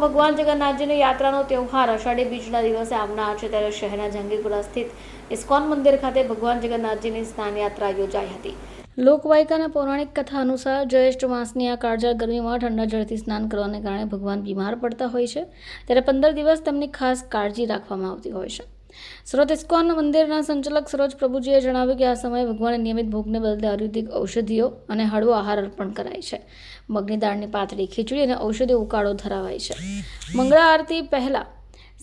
ભગવાન જગન્નાથજીની યાત્રાનો તહેવાર અષાઢી બીજના દિવસે આવનાર છે ત્યારે શહેરના જંગીપુરા સ્થિત ઇસ્કોન મંદિર ખાતે ભગવાન જગન્નાથજીની સ્નાન યાત્રા યોજાઈ હતી. લોકવાયકાના પૌરાણિક કથા અનુસાર જ્યેષ્ઠ માસની આ કાળઝાળ ગરમીમાં ઠંડા જળથી સ્નાન કરવાને કારણે ભગવાન બીમાર પડતા હોય છે. ત્યારે પંદર દિવસ તેમની ખાસ કાળજી રાખવામાં આવતી હોય છે. સુરત ઇસ્કોન મંદિરના સંચાલક સરોજ પ્રભુજીએ જણાવ્યું કે આ સમયે ભગવાનને નિયમિત ભોગને બદલે આયુર્વેદિક ઔષધિઓ અને હળવો આહાર અર્પણ કરાય છે. મગની દાળની પાતળી ખીચડી અને ઔષધિ ઉકાળો ધરાવાય છે. મંગળા આરતી પહેલાં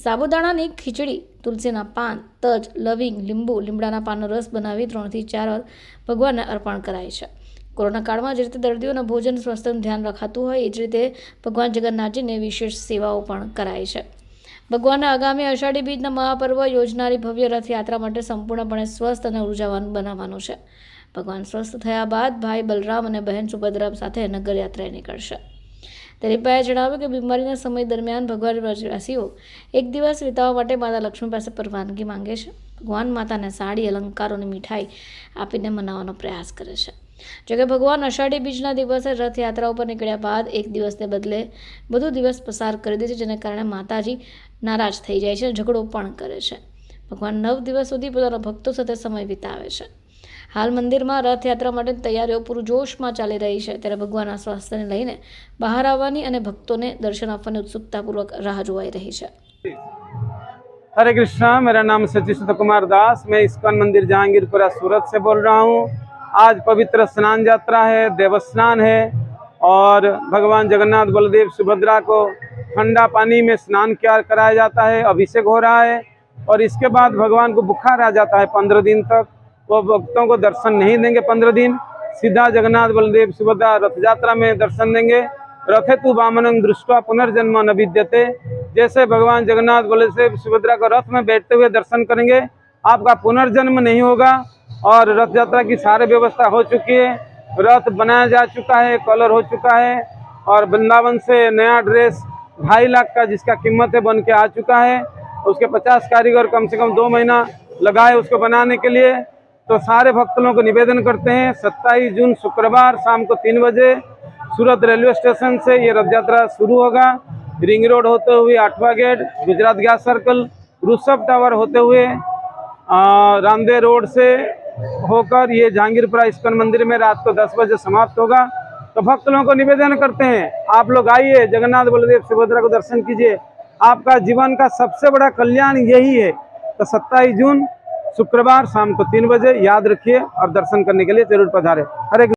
સાબુદાણાની ખીચડી, તુલસીના પાન, તજ, લવિંગ, લીંબુ, લીમડાના પાનનો રસ બનાવી ત્રણથી ચાર વાર ભગવાનને અર્પણ કરાય છે. કોરોના કાળમાં જે રીતે દર્દીઓના ભોજન સ્વાસ્થ્યનું ધ્યાન રખાતું હોય, એ જ રીતે ભગવાન જગન્નાથજીને વિશેષ સેવાઓ પણ કરાય છે. ભગવાનના આગામી અષાઢી બીજના મહાપર્વ યોજનારી ભવ્ય રથયાત્રા માટે સંપૂર્ણપણે સ્વસ્થ અને ઉર્જાવાન બનાવવાનું છે. ભગવાન સ્વસ્થ થયા બાદ ભાઈ બલરામ અને બહેન સુભદ્રા સાથે નગરયાત્રાએ નીકળશે. દિલીપભાઈએ જણાવ્યું કે બીમારીના સમય દરમિયાન ભગવાન વ્રજવાસીઓ એક દિવસ વિતાવવા માટે માતા લક્ષ્મી પાસે પરવાનગી માંગે છે. ભગવાન માતાને સાડી, અલંકારોની મીઠાઈ આપીને મનાવવાનો પ્રયાસ કરે છે. જોકે ભગવાન અષાઢી બીજના દિવસે રથયાત્રા ઉપર નીકળ્યા બાદ એક દિવસને બદલે બધો દિવસ પસાર કરી દે છે જેને કારણે માતાજી નારાજ થઈ જાય છે ઝઘડો પણ કરે છે ભગવાન નવ દિવસ સુધી પોતાના ભક્તો સાથે સમય વિતાવે છે હાલ મંદિરમાં રથયાત્રા માટેની તૈયારીઓ પૂરજોશમાં ચાલી રહી છે ત્યારે ભગવાનના સ્વાસ્થ્યને લઈને બહાર આવવાની અને ભક્તોને દર્શન આપવાની ઉત્સુકતાપૂર્વક રાહ જોવાઈ રહી છે हरे कृष्णा मेरा नाम सचिव कुमार दास मैं इस्कॉन मंदिर जहांगीरपुरा सूरत से बोल रहा हूँ आज पवित्र स्नान यात्रा है, देवस्थान है और भगवान जगन्नाथ बलदेव सुभद्रा को ठंडा पानी में स्नान किया, कराया जाता है, अभिषेक हो रहा है और इसके बाद भगवान को बुखार आ जाता है पंद्रह दिन तक। वो भक्तों को दर्शन नहीं देंगे पंद्रह दिन। सीधा जगन्नाथ बलदेव सुभद्रा रथ यात्रा में दर्शन देंगे। रथे तु वामनं दृष्टवा पुनर्जन्म न विद्यते जैसे भगवान जगन्नाथ बलदेव सुभद्रा को रथ में बैठते हुए दर्शन करेंगे, आपका पुनर्जन्म नहीं होगा। और रथ यात्रा की सारी व्यवस्था हो चुकी है। रथ बनाया जा चुका है कलर हो चुका है और वृंदावन से नया ड्रेस ढाई लाख का जिसका कीमत है बन के आ चुका है। उसके पचास कारीगर कम से कम दो महीना लगाए उसको बनाने के लिए। तो सारे भक्त लोगों को निवेदन करते हैं, सत्ताईस जून शुक्रवार शाम को तीन बजे सूरत रेलवे स्टेशन से ये रथ यात्रा शुरू होगा। रिंग रोड होते हुए आठवा गेट, गुजरात गैस सर्कल, रुसब टावर होते हुए रामदेव रोड से होकर ये जहांगीरपुरा इस्कन मंदिर में रात को 10 बजे समाप्त होगा। तो भक्त लोगों को निवेदन करते हैं, आप लोग आइए, जगन्नाथ बलदेव सुभद्रा को दर्शन कीजिए। आपका जीवन का सबसे बड़ा कल्याण यही है। तो 27 जून शुक्रवार शाम को तीन बजे याद रखिए और दर्शन करने के लिए ज़रूर पधारे। हरे।